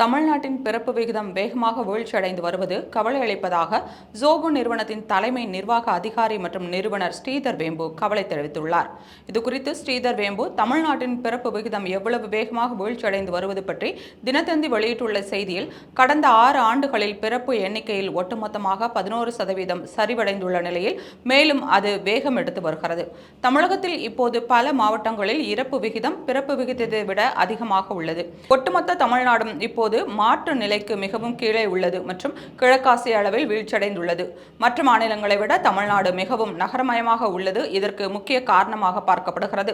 தமிழ்நாட்டின் பிறப்பு விகிதம் வேகமாக வீழ்ச்சியடைந்து வருவது கவலை அளிப்பதாக ஜோகோ நிறுவனத்தின் தலைமை நிர்வாக அதிகாரி மற்றும் நிறுவனர் ஸ்ரீதர் வேம்பு கவலை தெரிவித்துள்ளார். இதுகுறித்து ஸ்ரீதர் வேம்பு தமிழ்நாட்டின் பிறப்பு விகிதம் எவ்வளவு வேகமாக வீழ்ச்சியடைந்து வருவது பற்றி தினத்தந்தி வெளியிட்டுள்ள செய்தியில் கடந்த ஆறு ஆண்டுகளில் பிறப்பு எண்ணிக்கையில் ஒட்டுமொத்தமாக பதினோரு சதவீதம் சரிவடைந்துள்ள நிலையில் மேலும் அது வேகம் எடுத்து வருகிறது. தமிழகத்தில் இப்போது பல மாவட்டங்களில் இறப்பு விகிதம் பிறப்பு விகிதத்தை விட அதிகமாக உள்ளது. ஒட்டுமொத்த தமிழ்நாடும் இப்போது தற்போது மாற்று நிலைக்கு மிகவும் கீழே உள்ளது மற்றும் கிழக்காசிய அளவில் வீழ்ச்சியடைந்துள்ளது. மற்ற மாநிலங்களை விட தமிழ்நாடு மிகவும் நகரமயமாக உள்ளது. இதற்கு முக்கிய காரணமாக பார்க்கப்படுகிறது.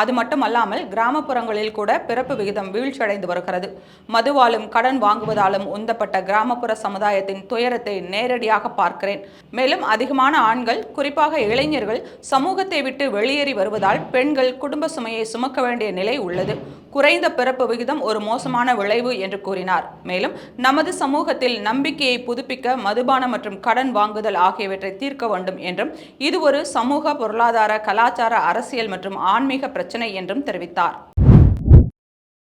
அது மட்டுமல்லாமல் கிராமப்புறங்களில் கூட பிறப்பு விகிதம் வீழ்ச்சியடைந்து வருகிறது. மதுவாலும் கடன் வாங்குவதாலும் உந்தப்பட்ட கிராமப்புற சமுதாயத்தின் துயரத்தை நேரடியாக பார்க்கிறேன். மேலும் அதிகமான ஆண்கள் குறிப்பாக இளைஞர்கள் சமூகத்தை விட்டு வெளியேறி வருவதால் பெண்கள் குடும்ப சுமையை சுமக்க வேண்டிய நிலை உள்ளது. குறைந்த பிறப்பு விகிதம் ஒரு மோசமான விளைவு என்று கூறினார். மேலும் நமது சமூகத்தில் நம்பிக்கையை புதுப்பிக்க மதுபானம் மற்றும் கடன் வாங்குதல் ஆகியவற்றை தீர்க்க வேண்டும் என்றும் இது ஒரு சமூக பொருளாதார கலாச்சார அரசியல் மற்றும் ஆன்மீக பிரச்சினை என்றும் தெரிவித்தார்.